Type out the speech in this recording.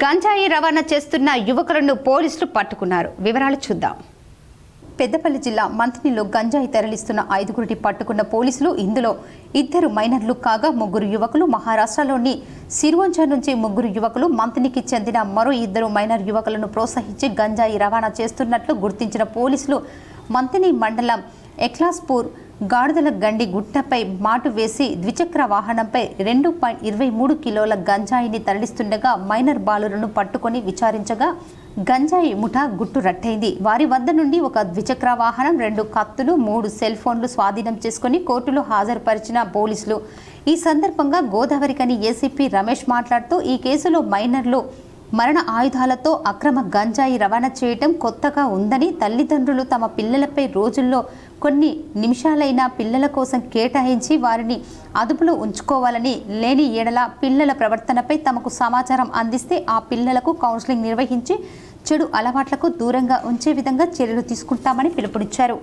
గంజాయి రవాణా చేస్తున్న యువకులను పోలీసులు పట్టుకున్నారు. వివరాలు చూద్దాం. పెద్దపల్లి జిల్లా మంత్రిలో గంజాయి తరలిస్తున్న ఐదుగురిని పట్టుకున్న పోలీసులు ఇందులో ఇద్దరు మైనర్లు కాగా ముగ్గురు యువకులు మహారాష్ట్రలోని సిర్వంచ నుంచి ముగ్గురు యువకులు మంత్రికి చెందిన మరో ఇద్దరు మైనర్ యువకులను ప్రోత్సహించి గంజాయి రవాణా చేస్తున్నట్లు గుర్తించిన పోలీసులు మంతిని మండలం ఎక్లాస్పూర్ గాడిదల గండి గుట్టపై మాటు వేసి ద్విచక్ర వాహనంపై రెండు పాయింట్ ఇరవై మూడు కిలోల గంజాయిని తరలిస్తుండగా మైనర్ బాలులను పట్టుకొని విచారించగా గంజాయి ముఠా గుట్టు రట్టయింది. వారి వద్ద నుండి ఒక ద్విచక్ర వాహనం రెండు కత్తులు మూడు సెల్ ఫోన్లు స్వాధీనం చేసుకుని కోర్టులో హాజరుపరిచిన పోలీసులు. ఈ సందర్భంగా గోదావరికని ఏసీపీ రమేష్ మాట్లాడుతూ ఈ కేసులో మైనర్లు మరణ ఆయుధాలతో అక్రమ గంజాయి రవాణా చేయటం కొత్తగా ఉందని తల్లిదండ్రులు తమ పిల్లలపై రోజుల్లో కొన్ని నిమిషాలైనా పిల్లల కోసం కేటాయించి వారిని అదుపులో ఉంచుకోవాలని లేని ఏడల పిల్లల ప్రవర్తనపై తమకు సమాచారం అందిస్తే ఆ పిల్లలకు కౌన్సిలింగ్ నిర్వహించి చెడు అలవాట్లకు దూరంగా ఉంచే విధంగా చర్యలు తీసుకుంటామని పిలుపునిచ్చారు.